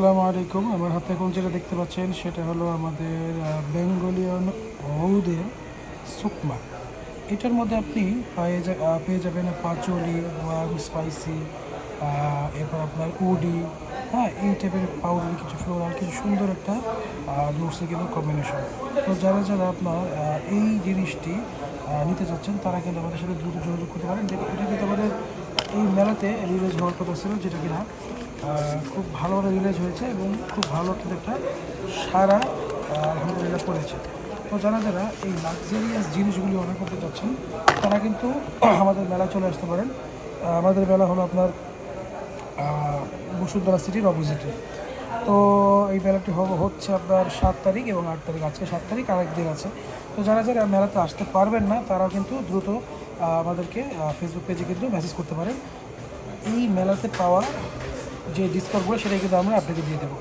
আসসালামু আলাইকুম। আমার হাতে এখন যেটা দেখতে পাচ্ছেন, সেটা হলো আমাদের বেঙ্গলিয়ান হৌদের সুকমা। এটার মধ্যে আপনি পেয়ে পেয়ে যাবেন পাচলি ওয়ার্ম স্পাইসি এরপর আপনার উডি হ্যাঁ এই টাইপের পাউডার কিছু ফ্লোরাল কিছু সুন্দর একটা নোটসে কিন্তু কম্বিনেশন তো যারা যারা আপনার এই জিনিসটি নিতে চাচ্ছেন, তারা কিন্তু আমাদের সাথে দ্রুত যোগাযোগ করতে পারেন। এটা কিন্তু আমাদের এই মেলাতে রিলিজ হওয়ার কথা ছিল, যেটা কিনা খুব ভালোভাবে রিলিজ হয়েছে এবং খুব ভালো একটা সারা আলহামদুলিল্লাহ পড়েছে তো যারা যারা এই লাক্সারিয়াস জিনিসগুলি অর্ডার করতে চাচ্ছেন, তারা কিন্তু আমাদের মেলায় চলে আসতে পারেন। আমাদের মেলা হলো আপনার বসুন্ধরা সিটির অপোজিটে তো এই মেলাটি হবে, হচ্ছে আপনার সাত তারিখ এবং আট তারিখ, আজকে সাত তারিখ আর একদিন আছে। তো যারা যারা মেলাতে আসতে পারবেন না তারাও কিন্তু দ্রুত আমাদেরকে ফেসবুক পেজে কিন্তু মেসেজ করতে পারেন। এই মেলাতে পাওয়া যে ডিসকাউন্টগুলো সেটাই কিন্তু আমরা আপনাকে দিয়ে দেবো।